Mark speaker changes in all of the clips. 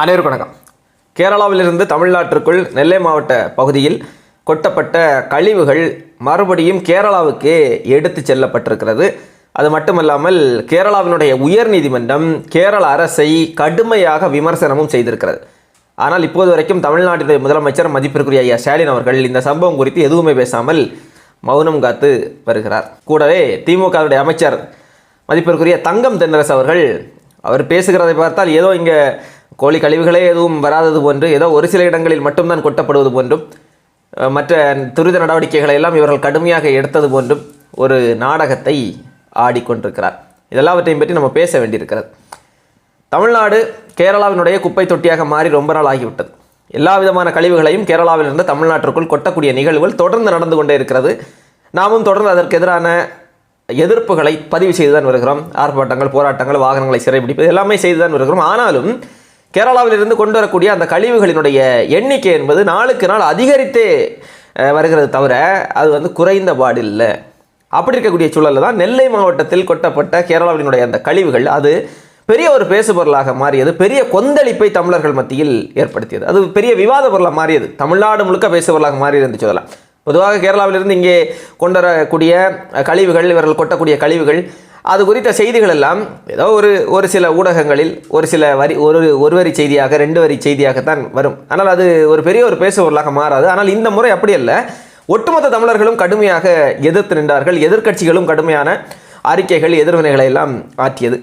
Speaker 1: அனைவருக்கும் வணக்கம். கேரளாவிலிருந்து தமிழ்நாட்டிற்குள் நெல்லை மாவட்ட பகுதியில் கொட்டப்பட்ட கழிவுகள் மறுபடியும் கேரளாவுக்கு எடுத்து செல்லப்பட்டிருக்கிறது. அது மட்டுமல்லாமல் கேரளாவினுடைய உயர்நீதிமன்றம் கேரள அரசை கடுமையாக விமர்சனமும் செய்திருக்கிறது. ஆனால் இப்போது வரைக்கும் தமிழ்நாட்டினுடைய முதலமைச்சர் மதிப்பிற்குரிய ஐயா ஸ்டாலின் அவர்கள் இந்த சம்பவம் குறித்து எதுவுமே பேசாமல் மௌனம் காத்து வருகிறார். கூடவே திமுகவுடைய அமைச்சர் மதிப்பிற்குரிய தங்கம் தென்னரசு அவர்கள் அவர் பேசுகிறதை பார்த்தால் ஏதோ இங்கே கோழி கழிவுகளே எதுவும் வராதது போன்று ஏதோ ஒரு சில இடங்களில் மட்டும்தான் கொட்டப்படுவது போன்றும் மற்ற துரித நடவடிக்கைகளை எல்லாம் இவர்கள் கடுமையாக எடுத்தது போன்றும் ஒரு நாடகத்தை ஆடிக்கொண்டிருக்கிறார் இதெல்லாவற்றையும் பற்றி நம்ம பேச வேண்டியிருக்கிறது. தமிழ்நாடு கேரளாவினுடைய குப்பை தொட்டியாக மாறி ரொம்ப நாள் ஆகிவிட்டது. எல்லா விதமான கழிவுகளையும் கேரளாவிலிருந்து தமிழ்நாட்டிற்குள் கொட்டக்கூடிய நிகழ்வுகள் தொடர்ந்து நடந்து கொண்டே இருக்கிறது. நாமும் தொடர்ந்து அதற்கு எதிரான எதிர்ப்புகளை பதிவு செய்து தான் வருகிறோம். ஆர்ப்பாட்டங்கள் போராட்டங்கள் வாகனங்களை சிறைபிடிப்பு எல்லாமே செய்து தான் வருகிறோம். ஆனாலும் கேரளாவிலிருந்து கொண்டு வரக்கூடிய அந்த கழிவுகளினுடைய எண்ணிக்கை என்பது நாளுக்கு நாள் அதிகரித்தே வருகிறது தவிர அது வந்து குறைந்த பாடில்லை. அப்படி இருக்கக்கூடிய சூழலில் தான் நெல்லை மாவட்டத்தில் கொட்டப்பட்ட கேரளாவினுடைய அந்த கழிவுகள் அது பெரிய ஒரு பேசுபொருளாக மாறியது பெரிய கொந்தளிப்பை தமிழர்கள் மத்தியில் ஏற்படுத்தியது. அது பெரிய விவாத பொருளாக மாறியது. தமிழ்நாடு முழுக்க பேசுபொருளாக மாறியது என்று சொல்லலாம். பொதுவாக கேரளாவிலிருந்து இங்கே கொண்டு வரக்கூடிய கழிவுகள் இவர்கள் கொட்டக்கூடிய கழிவுகள் அது குறித்த செய்திகள் எல்லாம் ஏதோ ஒரு ஒரு சில ஊடகங்களில் ஒரு சில வரி ஒரு ஒரு வரி செய்தியாக ரெண்டு வரி செய்தியாகத்தான் வரும். ஆனால் அது ஒரு பெரிய ஒரு பேசுபொருளாக மாறாது. ஆனால் இந்த முறை அப்படி அல்ல. ஒட்டுமொத்த தமிழர்களும் கடுமையாக எதிர்த்து நின்றார்கள். எதிர்க்கட்சிகளும் கடுமையான அறிக்கைகள் எதிர்வினைகளை எல்லாம் ஆற்றியது.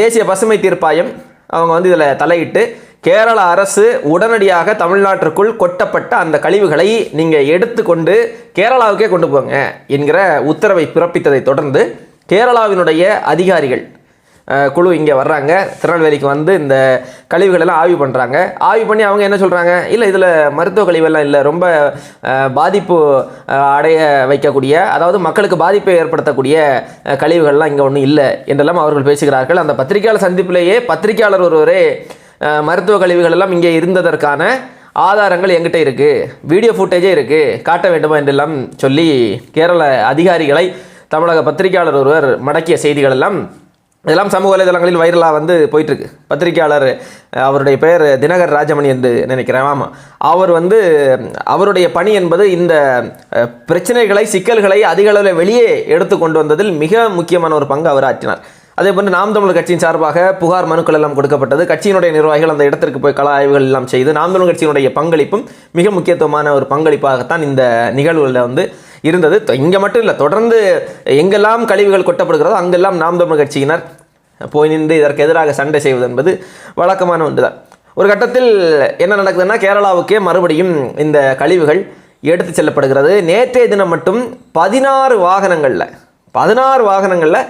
Speaker 1: தேசிய பசுமை தீர்ப்பாயம் அவங்க வந்து இதில் தலையிட்டு கேரள அரசு உடனடியாக தமிழ்நாட்டிற்குள் கொட்டப்பட்ட அந்த கழிவுகளை நீங்கள் எடுத்துக்கொண்டு கேரளாவுக்கே கொண்டு போங்க என்கிற உத்தரவை பிறப்பித்ததை தொடர்ந்து கேரளாவினுடைய அதிகாரிகள் குழு இங்கே வர்றாங்க. திருநெல்வேலிக்கு வந்து இந்த கழிவுகள் எல்லாம் ஆய்வு பண்ணுறாங்க. ஆய்வு பண்ணி அவங்க என்ன சொல்கிறாங்க இல்லை இதில் மருத்துவ கழிவெல்லாம் இல்லை. ரொம்ப பாதிப்பு அடைய வைக்கக்கூடிய அதாவது மக்களுக்கு பாதிப்பை ஏற்படுத்தக்கூடிய கழிவுகள்லாம் இங்கே ஒன்றும் இல்லை என்றெல்லாம் அவர்கள் பேசுகிறார்கள். அந்த பத்திரிகையாளர் சந்திப்பிலேயே பத்திரிகையாளர் ஒருவரே மருத்துவ கழிவுகள் எல்லாம் இங்கே இருந்ததற்கான ஆதாரங்கள் எங்கிட்ட இருக்குது வீடியோ ஃபுட்டேஜே இருக்குது காட்ட வேண்டுமா என்றெல்லாம் சொல்லி கேரள அதிகாரிகளை தமிழக பத்திரிகையாளர் ஒருவர் மடக்கிய செய்திகள் எல்லாம் இதெல்லாம் சமூக வலைதளங்களில் வைரலாக வந்து போயிட்டுருக்கு. பத்திரிகையாளர் அவருடைய பெயர் தினகர் ராஜமணி என்று நினைக்கிறேன். ஆமாம் அவர் வந்து அவருடைய பணி என்பது இந்த பிரச்சனைகளை சிக்கல்களை அதிக அளவில் வெளியே எடுத்து கொண்டு வந்ததில் மிக முக்கியமான ஒரு பங்கு அவர் ஆற்றினார். அதே போன்று நாம் தமிழர் கட்சியின் சார்பாக புகார் மனுக்கள் எல்லாம் கொடுக்கப்பட்டது. கட்சியினுடைய நிர்வாகிகள் அந்த இடத்திற்கு போய் கள ஆய்வுகள் எல்லாம் செய்து நாம் தமிழர் கட்சியினுடைய பங்களிப்பும் மிக முக்கியத்துவமான ஒரு பங்களிப்பாகத்தான் இந்த நிகழ்வுகளில் வந்து இருந்தது. இங்கே மட்டும் இல்லை தொடர்ந்து எங்கெல்லாம் கழிவுகள் கொட்டப்படுகிறதோ அங்கெல்லாம் நாம் தமிழ் கட்சியினர் போய் நின்று இதற்கு எதிராக சண்டை செய்வது என்பது வழக்கமான ஒன்றுதான். ஒரு கட்டத்தில் என்ன நடக்குதுன்னா கேரளாவுக்கே மறுபடியும் இந்த கழிவுகள் எடுத்து செல்லப்படுகிறது. நேற்றைய தினம் மட்டும் பதினாறு வாகனங்களில் பதினாறு வாகனங்களில்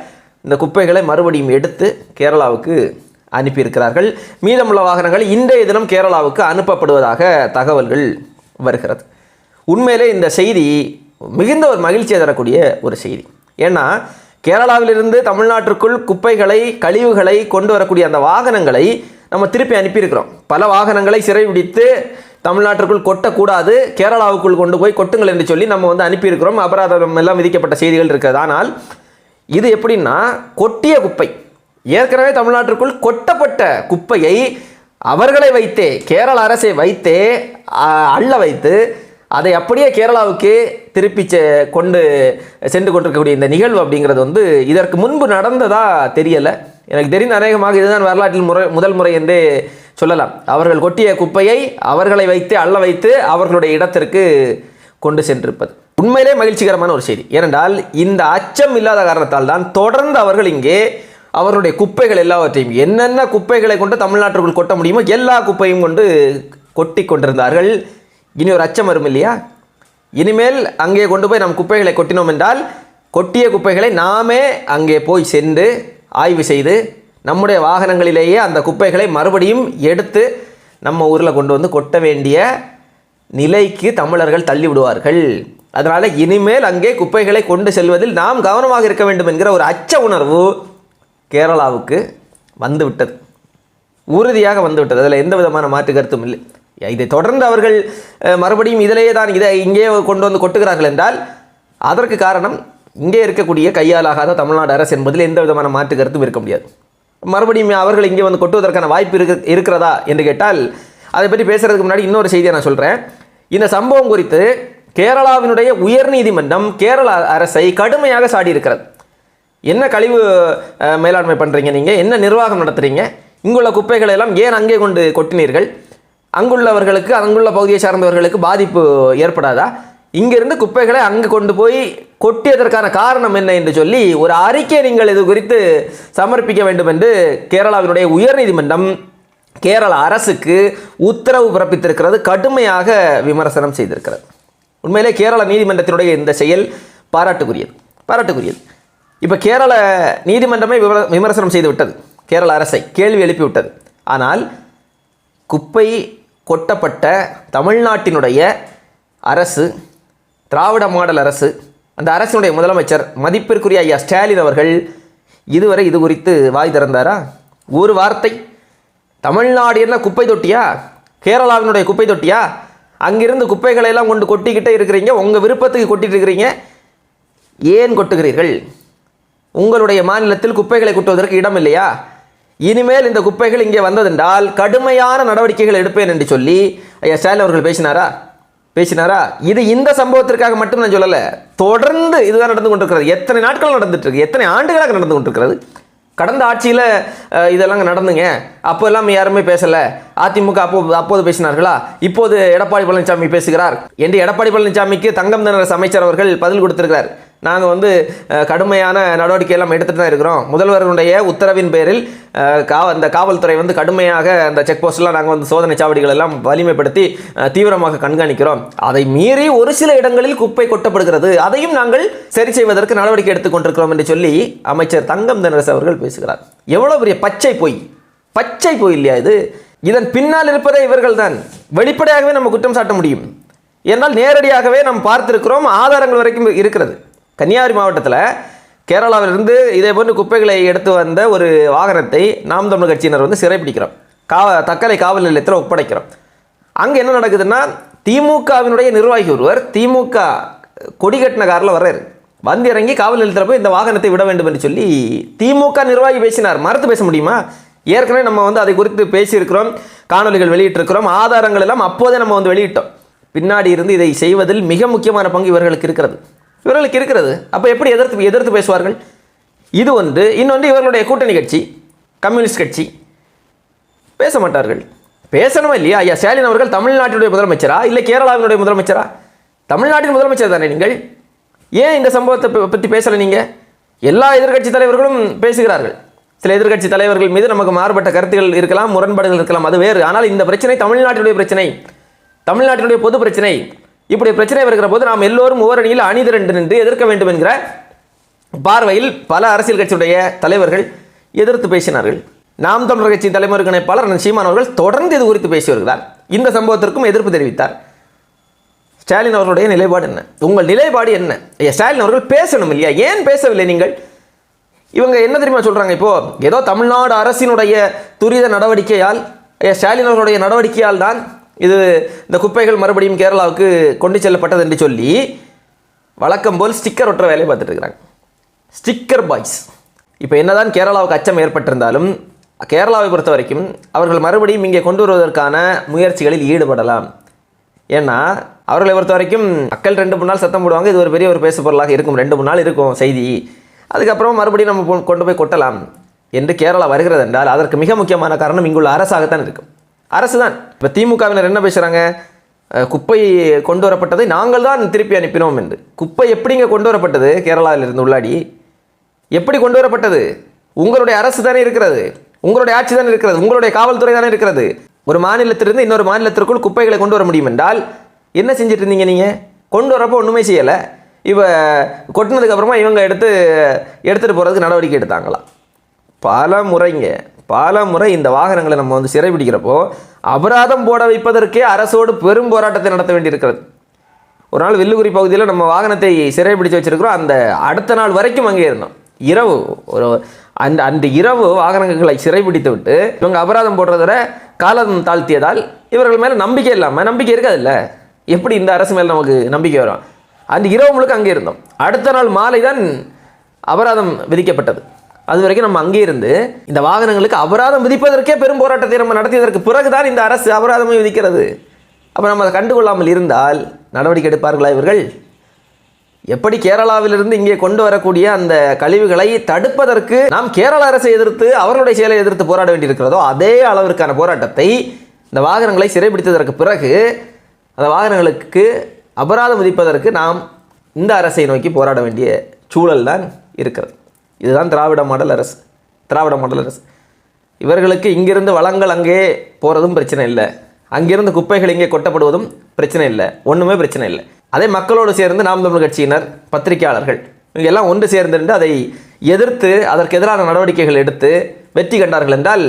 Speaker 1: இந்த குப்பைகளை மறுபடியும் எடுத்து கேரளாவுக்கு அனுப்பியிருக்கிறார்கள். மீதமுள்ள வாகனங்கள் இன்றைய தினம் கேரளாவுக்கு அனுப்பப்படுவதாக தகவல்கள் வருகிறது. உண்மையிலே இந்த செய்தி மிகுந்த ஒரு மகிழ்ச்சியை தரக்கூடிய ஒரு செய்தி. ஏன்னா கேரளாவிலிருந்து தமிழ்நாட்டிற்குள் குப்பைகளை கழிவுகளை கொண்டு வரக்கூடிய அந்த வாகனங்களை நம்ம திருப்பி அனுப்பியிருக்கிறோம். பல வாகனங்களை சிறைபிடித்து தமிழ்நாட்டிற்குள் கொட்டக்கூடாது கேரளாவுக்குள் கொண்டு போய் கொட்டுங்கள் என்று சொல்லி நம்ம வந்து அனுப்பியிருக்கிறோம். அபராதம் எல்லாம் விதிக்கப்பட்ட செய்திகள் இருக்கிறது ஆனால் இது எப்படின்னா கொட்டிய குப்பை. ஏற்கனவே தமிழ்நாட்டிற்குள் கொட்டப்பட்ட குப்பையை அவர்களை வைத்தே கேரள அரசை வைத்தே அள்ள வைத்து அதை அப்படியே கேரளாவுக்கு திருப்பி கொண்டு சென்று கொண்டிருக்கக்கூடிய இந்த நிகழ்வு அப்படிங்கிறது வந்து இதற்கு முன்பு நடந்ததா தெரியலை. எனக்கு தெரிந்த அநேகமாக இதுதான் வரலாற்றில் முறை முதல் முறை என்றே சொல்லலாம். அவர்கள் கொட்டிய குப்பையை அவர்களை வைத்து அள்ள வைத்து அவர்களுடைய இடத்திற்கு கொண்டு சென்றிருப்பது. உண்மையிலே மகிழ்ச்சிகரமான ஒரு செய்தி. ஏனென்றால் இந்த அச்சம் இல்லாத காரணத்தால் தான் தொடர்ந்து அவர்கள் இங்கே அவர்களுடைய குப்பைகள் எல்லாவற்றையும் என்னென்ன குப்பைகளை கொண்டு தமிழ்நாட்டிற்குள் கொட்ட முடியுமோ எல்லா குப்பையும் கொண்டு கொட்டி கொண்டிருந்தார்கள். இனி ஒரு அச்சம் வரும் இல்லையா? இனிமேல் அங்கே கொண்டு போய் நம் குப்பைகளை கொட்டினோம் என்றால் கொட்டிய குப்பைகளை நாமே அங்கே போய் சென்று ஆய்வு செய்து நம்முடைய வாகனங்களிலேயே அந்த குப்பைகளை மறுபடியும் எடுத்து நம்ம ஊரில் கொண்டு வந்து கொட்ட வேண்டிய நிலைக்கு தமிழர்கள் தள்ளி விடுவார்கள் அதனால் இனிமேல் அங்கே குப்பைகளை கொண்டு செல்வதில் நாம் கவனமாக இருக்க வேண்டும் என்கிற ஒரு அச்ச உணர்வு கேரளாவுக்கு வந்துவிட்டது. உறுதியாக வந்துவிட்டது. அதில் எந்த விதமான மாற்று கருத்தும் இல்லை. இதை தொடர்ந்து அவர்கள் மறுபடியும் இதிலேயே தான் இதை இங்கே கொண்டு வந்து கொட்டுகிறார்கள் என்றால் அதற்கு காரணம் இங்கே இருக்கக்கூடிய கையாலாகாத தமிழ்நாடு அரசு என்பதில் எந்த விதமான மாற்று கருத்தும் இருக்க முடியாது. மறுபடியும் அவர்கள் இங்கே வந்து கொட்டுவதற்கான வாய்ப்பு இருக்கு இருக்கிறதா என்று கேட்டால் அதை பற்றி பேசுறதுக்கு முன்னாடி இன்னொரு செய்தியை நான் சொல்கிறேன் இந்த சம்பவம் குறித்து கேரளாவினுடைய உயர்நீதிமன்றம் கேரள அரசை கடுமையாக சாடி இருக்கிறது. என்ன கழிவு மேலாண்மை பண்ணுறீங்க நீங்கள் என்ன நிர்வாகம் நடத்துகிறீங்க இங்குள்ள குப்பைகளை எல்லாம் ஏன் அங்கே கொண்டு கொட்டினீர்கள்? அங்குள்ளவர்களுக்கு அங்குள்ள பகுதியை சார்ந்தவர்களுக்கு பாதிப்பு ஏற்படாதா? இங்கிருந்து குப்பைகளை அங்கு கொண்டு போய் கொட்டியதற்கான காரணம் என்ன என்று சொல்லி ஒரு அறிக்கை நீங்கள் இது குறித்து சமர்ப்பிக்க வேண்டும் என்று கேரளாவினுடைய உயர்நீதிமன்றம் கேரள அரசுக்கு உத்தரவு பிறப்பித்திருக்கிறது கடுமையாக விமர்சனம் செய்திருக்கிறது. உண்மையிலே கேரள நீதிமன்றத்தினுடைய இந்த செயல் பாராட்டுக்குரியது பாராட்டுக்குரியது. இப்போ கேரள நீதிமன்றமே விமர- விமர்சனம் செய்து விட்டது கேரள அரசை கேள்வி எழுப்பி விட்டது ஆனால் குப்பை கொட்டப்பட்ட தமிழ்நாட்டினுடைய அரசு திராவிட மாடல் அரசு அந்த அரசினுடைய முதலமைச்சர் மதிப்பிற்குரிய ஐயா ஸ்டாலின் அவர்கள் இதுவரை இது குறித்து வாய் திறந்தாரா? ஒரு வார்த்தை தமிழ்நாடு என்ன குப்பை தொட்டியா? கேரளாவினுடைய குப்பை தொட்டியா? அங்கிருந்து குப்பைகளை எல்லாம் கொண்டு கொட்டிக்கிட்டே இருக்கிறீங்க உங்கள் விருப்பத்துக்கு கொட்டிட்டு இருக்கிறீங்க. ஏன் கொட்டுகிறீர்கள்? உங்களுடைய மாநிலத்தில் குப்பைகளை கொட்டுவதற்கு இடம் இல்லையா? இனிமேல் இந்த குப்பைகள் இங்கே வந்ததென்றால் கடுமையான நடவடிக்கைகள் எடுப்பேன் என்று சொல்லி ஐயா ஸ்டாலின் அவர்கள் பேசினாரா? பேசினாரா? இது இந்த சம்பவத்திற்காக மட்டும் நான் சொல்லலை. தொடர்ந்து இதுதான் நடந்து கொண்டிருக்கிறது. எத்தனை நாட்கள் நடந்துட்டு இருக்கு எத்தனை ஆண்டுகளாக நடந்து கொண்டிருக்கிறது? கடந்த ஆட்சியில் இதெல்லாம் நடந்துங்க. அப்போ எல்லாம் யாருமே பேசலை. அதிமுக அப்போ அப்போது பேசினார்களா? இப்போது எடப்பாடி பழனிசாமி பேசுகிறார். என்று எடப்பாடி பழனிசாமிக்கு தங்கம் தினரசு அமைச்சர் அவர்கள் பதில் கொடுத்திருக்கிறார். நாங்கள் வந்து கடுமையான நடவடிக்கை எல்லாம் எடுத்துகிட்டு தான் இருக்கிறோம். முதல்வருடைய உத்தரவின் பேரில் கா அந்த காவல்துறை வந்து கடுமையாக அந்த செக் போஸ்ட்லாம் நாங்கள் வந்து சோதனை சாவடிகள் எல்லாம் வலிமைப்படுத்தி தீவிரமாக கண்காணிக்கிறோம். அதை மீறி ஒரு சில இடங்களில் குப்பை கொட்டப்படுகிறது. அதையும் நாங்கள் சரி செய்வதற்கு நடவடிக்கை எடுத்துக் கொண்டிருக்கிறோம் என்று சொல்லி அமைச்சர் தங்கம் தனரசு அவர்கள் பேசுகிறார். எவ்வளோ பெரிய பச்சை பொய்? பச்சை பொய் இல்லையா இது? இதன் பின்னால் இருப்பதே இவர்கள் தான். வெளிப்படையாகவே நம்ம குற்றம் சாட்ட முடியும். என்னால் நேரடியாகவே நாம் பார்த்திருக்கிறோம் ஆதாரங்கள் வரைக்கும் இருக்கிறது. கன்னியாகுமரி மாவட்டத்தில் கேரளாவிலிருந்து இதே போன்று குப்பைகளை எடுத்து வந்த ஒரு வாகனத்தை நாம் தமிழ் கட்சியினர் வந்து சிறைப்பிடிக்கிறோம். கா தக்கலை காவல் நிலையத்தில் ஒப்படைக்கிறோம். அங்கே என்ன நடக்குதுன்னா திமுகவினுடைய நிர்வாகி ஒருவர் திமுக கொடி கட்டின காரில் வர்றாரு. வந்து இறங்கி காவல் நிலையத்தில் போய் இந்த வாகனத்தை விட வேண்டும் என்று சொல்லி திமுக நிர்வாகி பேசினார். மறுத்து பேச முடியுமா? ஏற்கனவே நம்ம வந்து அதை குறித்து பேசியிருக்கிறோம் காணொலிகள் வெளியிட்டிருக்கிறோம் ஆதாரங்கள் எல்லாம் அப்போதே நம்ம வந்து வெளியிட்டோம். பின்னாடி இருந்து இதை செய்வதில் மிக முக்கியமான பங்கு இவர்களுக்கு இருக்கிறது. இவர்களுக்கு இருக்கிறது. அப்போ எப்படி எதிர்த்து எதிர்த்து பேசுவார்கள்? இது ஒன்று. இன்னொன்று இவர்களுடைய கூட்டணி கட்சி கம்யூனிஸ்ட் கட்சி. பேச மாட்டார்கள். பேசணுமா இல்லையா? ஐயா ஸ்டாலின் அவர்கள் தமிழ்நாட்டினுடைய முதலமைச்சரா? இல்லை கேரளாவினுடைய முதலமைச்சரா? தமிழ்நாட்டின் முதலமைச்சர் தானே நீங்கள்? ஏன் இந்த சம்பவத்தை ப- பற்றி பேசலை நீங்கள் எல்லா எதிர்க்கட்சி தலைவர்களும் பேசுகிறார்கள். சில எதிர்க்கட்சி தலைவர்கள் மீது நமக்கு மாறுபட்ட கருத்துகள் இருக்கலாம் முரண்பாடுகள் இருக்கலாம். அது வேறு. ஆனால் இந்த பிரச்சனை தமிழ்நாட்டினுடைய பிரச்சனை. தமிழ்நாட்டினுடைய பொது பிரச்சனை. இப்படி பிரச்சனை வருகிற போது நாம் எல்லோரும் ஓரணியில் அணிதிரண்டு நின்று எதிர்க்க வேண்டும் என்கிற பார்வையில் பல அரசியல் கட்சியுடைய தலைவர்கள் எதிர்த்து பேசினார்கள். நாம் தமிழர் கட்சி தலைவர்கள் பலர் சீமான் அவர்கள் தொடர்ந்து இது குறித்து பேசி வருகிறார். இந்த சம்பவத்திற்கும் எதிர்ப்பு தெரிவித்தார். ஸ்டாலின் அவர்களுடைய நிலைப்பாடு என்ன? உங்கள் நிலைப்பாடு என்ன? ஐயா ஸ்டாலின் அவர்கள் பேசணும் இல்லையா? ஏன் பேசவில்லை நீங்கள்? இவங்க என்ன தெரியுமா சொல்கிறாங்க இப்போ? ஏதோ தமிழ்நாடு அரசினுடைய துரித நடவடிக்கையால் ஐயா ஸ்டாலின் அவர்களுடைய நடவடிக்கையால் தான் இது இந்த குப்பைகள் மறுபடியும் கேரளாவுக்கு கொண்டு செல்லப்பட்டது என்று சொல்லி வழக்கம் போல் ஸ்டிக்கர் ஒட்டுற வேலையை பார்த்துட்டு இருக்கிறாங்க. Sticker boys. இப்போ என்னதான் கேரளாவுக்கு அச்சம் ஏற்பட்டிருந்தாலும் கேரளாவை பொறுத்த வரைக்கும் அவர்கள் மறுபடியும் இங்கே கொண்டு வருவதற்கான முயற்சிகளில் ஈடுபடலாம். ஏன்னா அவர்களை பொறுத்த வரைக்கும் மக்கள் ரெண்டு மூணு நாள் சத்தம் போடுவாங்க இது ஒரு பெரிய ஒரு பேசு பொருளாக இருக்கும் ரெண்டு மூணு நாள் இருக்கும் செய்தி. அதுக்கப்புறம் மறுபடியும் நம்ம கொ- கொண்டு போய் கொட்டலாம். என்று கேரளா வருகிறது என்றால் அதற்கு மிக முக்கியமான காரணம் இங்குள்ள அரசாகத்தான் இருக்கும் அரசு தான் இப்போ திமுகவினர் என்ன பேசுகிறாங்க குப்பை கொண்டு வரப்பட்டதை நாங்கள் தான் திருப்பி அனுப்பினோம் என்று. குப்பை எப்படிங்க கொண்டு வரப்பட்டது கேரளாவிலிருந்து உள்ளாடி. எப்படி கொண்டு வரப்பட்டது உங்களுடைய அரசு தானே இருக்கிறது. உங்களுடைய ஆட்சி தானே இருக்கிறது. உங்களுடைய காவல்துறை தானே இருக்கிறது. ஒரு மாநிலத்திலிருந்து இன்னொரு மாநிலத்திற்குள் குப்பைகளை கொண்டு வர முடியும் என்றால் என்ன செஞ்சுட்டு இருந்தீங்க நீங்கள் கொண்டு வரப்போ ஒன்றுமே செய்யலை. இவ கொட்டினதுக்கப்புறமா இவங்க எடுத்து எடுத்துகிட்டு போகிறதுக்கு நடவடிக்கை எடுத்தாங்களாம் பல முறைங்க. பல முறை இந்த வாகனங்களை நம்ம வந்து சிறைபிடிக்கிறப்போ அபராதம் போட வைப்பதற்கே அரசோடு பெரும் போராட்டத்தை நடத்த வேண்டியிருக்கிறது. ஒரு நாள் வில்லுகுரி பகுதியில் நம்ம வாகனத்தை சிறைபிடிச்சு வச்சிருக்கிறோம். அந்த அடுத்த நாள் வரைக்கும் அங்கே இருந்தோம். இரவு ஒரு அந்த அந்த இரவு வாகனங்களை சிறைபிடித்து விட்டு இவங்க அபராதம் போடுறத காலம் தாழ்த்தியதால் இவர்கள் மேலே நம்பிக்கை இல்லாமல் நம்பிக்கை இருக்காதுல்ல? எப்படி இந்த அரசு மேலே நமக்கு நம்பிக்கை வரும்? அந்த இரவு முழுக்க அங்கே இருந்தோம். அடுத்த நாள் மாலை தான் அபராதம் விதிக்கப்பட்டது. அது வரைக்கும் நம்ம அங்கே இருந்து இந்த வாகனங்களுக்கு அபராதம் விதிப்பதற்கே பெரும் போராட்டத்தை நம்ம நடத்தியதற்கு பிறகுதான் இந்த அரசு அபராதமே விதிக்கிறது. அப்போ நம்ம அதை கண்டுகொள்ளாமல் இருந்தால் நடவடிக்கை எடுப்பார்களா இவர்கள்? எப்படி கேரளாவிலிருந்து இங்கே கொண்டு வரக்கூடிய அந்த கழிவுகளை தடுப்பதற்கு நாம் கேரள அரசை எதிர்த்து அவர்களுடைய செயலை எதிர்த்து போராட வேண்டியிருக்கிறதோ அதே அளவிற்கான போராட்டத்தை இந்த வாகனங்களை சிறைபிடித்ததற்கு பிறகு அந்த வாகனங்களுக்கு அபராதம் விதிப்பதற்கு நாம் இந்த அரசை நோக்கி போராட வேண்டிய சூழல் தான் இருக்கிறது. இதுதான் திராவிட மாடல் அரசு. திராவிட மாடல் அரசு. இவர்களுக்கு இங்கிருந்து வளங்கள் அங்கே போகிறதும் பிரச்சனை இல்லை. அங்கிருந்து குப்பைகள் இங்கே கொட்டப்படுவதும் பிரச்சனை இல்லை. ஒன்றுமே பிரச்சனை இல்லை. அதே மக்களோடு சேர்ந்து நாம் தமிழ் கட்சியினர் பத்திரிகையாளர்கள் இவங்க எல்லாம் ஒன்று சேர்ந்திருந்து அதை எதிர்த்து அதற்கு எதிரான நடவடிக்கைகள் எடுத்து வெற்றி கண்டார்கள் என்றால்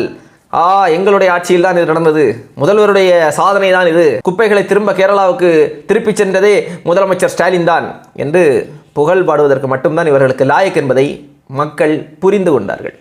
Speaker 1: ஆ எங்களுடைய ஆட்சியில் தான் இது நடந்தது. முதல்வருடைய சாதனை தான் இது. குப்பைகளை திரும்ப கேரளாவுக்கு திருப்பிச் சென்றதே முதலமைச்சர் ஸ்டாலின் தான் என்று புகழ் பாடுவதற்கு மட்டும்தான் இவர்களுக்கு லாயக் என்பதை மக்கள் புரிந்து கொண்டார்கள்.